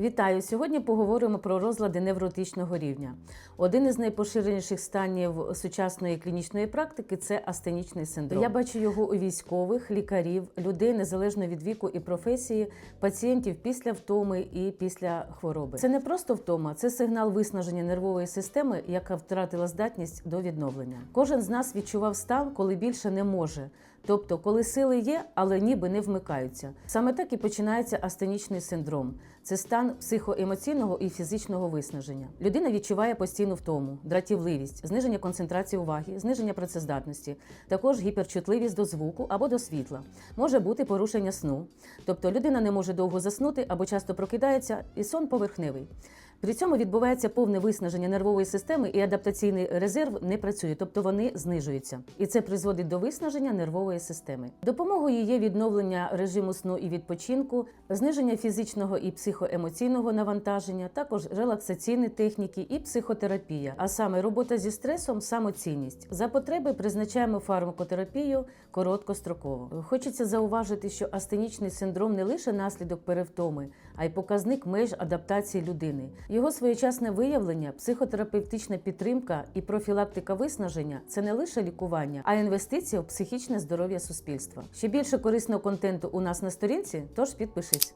Вітаю! Сьогодні поговоримо про розлади невротичного рівня. Один із найпоширеніших станів сучасної клінічної практики це астенічний синдром. Я бачу його у військових, лікарів, людей незалежно від віку і професії, пацієнтів після втоми і після хвороби. Це не просто втома, це сигнал виснаження нервової системи, яка втратила здатність до відновлення. Кожен з нас відчував стан, коли більше не може. Тобто, коли сили є, але ніби не вмикаються. Саме так і починається астенічний синдром. Це стан психоемоційного і фізичного виснаження. Людина відчуває постійну втому, дратівливість, зниження концентрації уваги, зниження працездатності, також гіперчутливість до звуку або до світла. Може бути порушення сну. Тобто людина не може довго заснути або часто прокидається, і сон поверхневий. При цьому відбувається повне виснаження нервової системи, і адаптаційний резерв не працює, тобто вони знижуються. І це призводить до виснаження нервової системи. Допомогою є відновлення режиму сну і відпочинку, зниження фізичного і психоемоційного навантаження, також релаксаційні техніки і психотерапія, а саме робота зі стресом, самоцінність. За потреби призначаємо фармакотерапію короткостроково. Хочеться зауважити, що астенічний синдром не лише наслідок перевтоми, а й показник меж адаптації людини. Його своєчасне виявлення, психотерапевтична підтримка і профілактика виснаження це не лише лікування, а інвестиція в психічне здоров'я суспільства. Ще більше корисного контенту у нас на сторінці, тож підпишись.